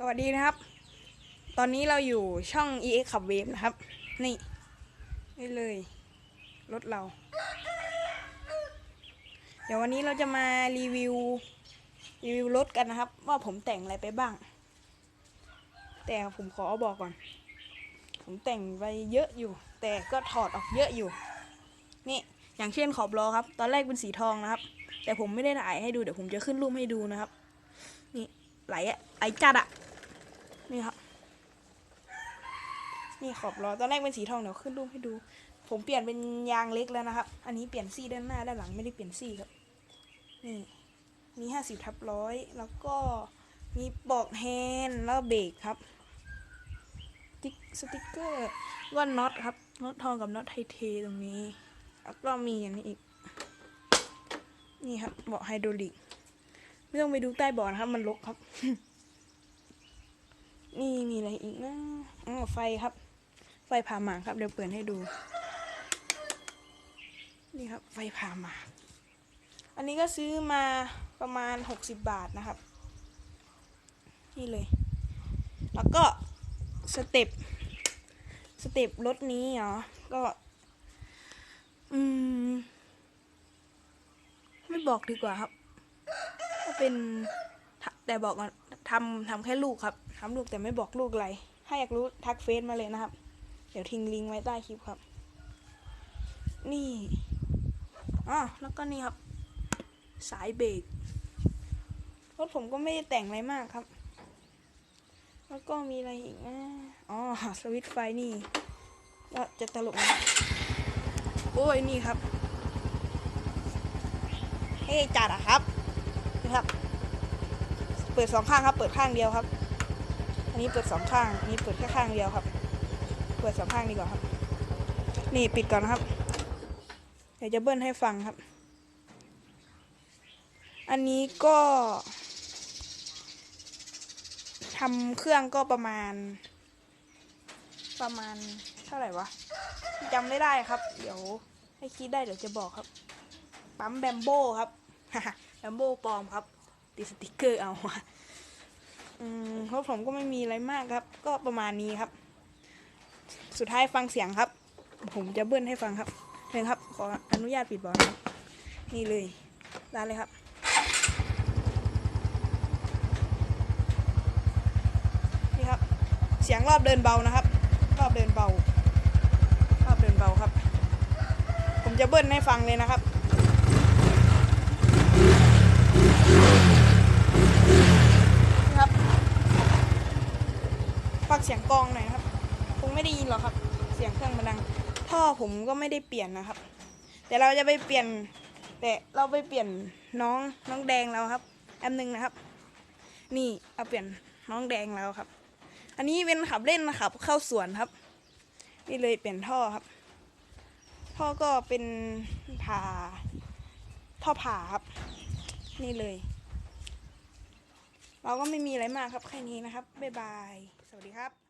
สวัสดีนะครับ ตอนนี้เราอยู่ช่อง EX ขับเวฟนะครับ นี่นี่เลย รถเรา เดี๋ยววันนี้เราจะมารีวิว รีวิวรถกันนะครับ ว่าผมแต่งอะไรไปบ้าง แต่ผมขอบอกก่อน ผมแต่งไปเยอะอยู่ แต่ก็ถอดออกเยอะอยู่ นี่อย่างเช่นขอบล้อครับ ตอนแรกเป็นสีทองนะครับ แต่ผมไม่ได้ถ่ายให้ดู เดี๋ยวผมจะขึ้นรูปให้ดูนะครับ นี่ไหลอะไหลจัดอะ นี่ครับ นี่ขอบล้อตอนแรกเป็นสีทองเดี๋ยวขึ้นรูปให้ดู ผมเปลี่ยนเป็นยางเล็กแล้วนะครับ อันนี้เปลี่ยนซี่ด้านหน้าด้านหลังไม่ได้เปลี่ยนซี่ครับ นี่มีห้าสิบทับร้อยแล้วก็มีปลอกแฮนด์แล้วเบรกครับติ๊กสติ๊กเกอร์ว่าน็อตครับน็อตทองกับน็อตไทเทตรงนี้ แล้วก็มีอย่างนี้อีก นี่ครับเบาะไฮดรอลิก ไม่ต้องไปดูใต้เบาะนะครับ มันรกครับ นี่มีอะไรอีกนะอ๋อไฟครับ ไฟผ่าหมากครับ เดี๋ยวเปิดให้ดู นี่ครับ ไฟผ่าหมาก อันนี้ก็ซื้อมาประมาณหกสิบบาทนะครับ นี่เลย แล้วก็สเต็ป สเต็ปรถนี้เหรอ ก็ อืม ไม่บอกดีกว่าครับ เป็นแต่บอกก่อนทำทำแค่ลูกครับ ทำลูกแต่ไม่บอกลูกอะไร ถ้าอยากรู้ทักเฟซมาเลยนะครับ เดี๋ยวทิ้งลิงก์ไว้ใต้คลิปครับ นี่อ๋อแล้วก็นี่ครับ สายเบรกรถผมก็ไม่ได้แต่งอะไรมากครับ แล้วก็มีอะไรอีกนะอ๋อสวิตไฟนี่ก็จะตลกนะโอ้ยนี่ครับ เฮ้จัดอะครับนี่ครับ เปิดสองข้างครับ เปิดข้างเดียวครับ นี้เปิดสองข้าง นี้เปิดแค่ข้างเดียวครับ เปิดสองข้างดีกว่าครับ นี่ปิดก่อนนะครับ เดี๋ยวจะเบิ้ลให้ฟังครับ อันนี้ก็ทำเครื่องก็ประมาณ ประมาณเท่าไหร่วะจำไม่ได้ครับ เดี๋ยวให้คิดได้เดี๋ยวจะบอกครับ ปั๊มแบมโบ้ครับแบมโบ้ปลอมครับ ติดสติกเกอร์เอา ราะผมก็ไม่มีอะไรมากครับ ก็ประมาณนี้ครับ สุดท้ายฟังเสียงครับ ผมจะเบิ้ลให้ฟังครับเชิญครับ ขออนุญาตปิดบอลครับนี่เลยได้เลยครับนี่ครับ เสียงรอบเดินเบานะครับ รอบเดินเบา รอบเดินเบาครับ ผมจะเบิ้ลให้ฟังเลยนะครับครับ ฟังเสียงกลองหน่อยนะครับ คงไม่ได้ยินหรอกครับ เสียงเครื่องมันดัง ท่อผมก็ไม่ได้เปลี่ยนนะครับ แต่เราจะไปเปลี่ยน แต่เราไปเปลี่ยนน้องน้องแดงเราครับ แอมหนึ่งนะครับ นี่เอาเปลี่ยนน้องแดงแล้วครับ อันนี้เป็นขับเล่นนะครับ เข้าสวนครับ นี่เลยเปลี่ยนท่อครับ ท่อก็เป็นผ่าท่อผ่าครับ นี่เลย เราก็ไม่มีอะไรมากครับแค่นี้นะครับบ๊ายบาย สวัสดีครับ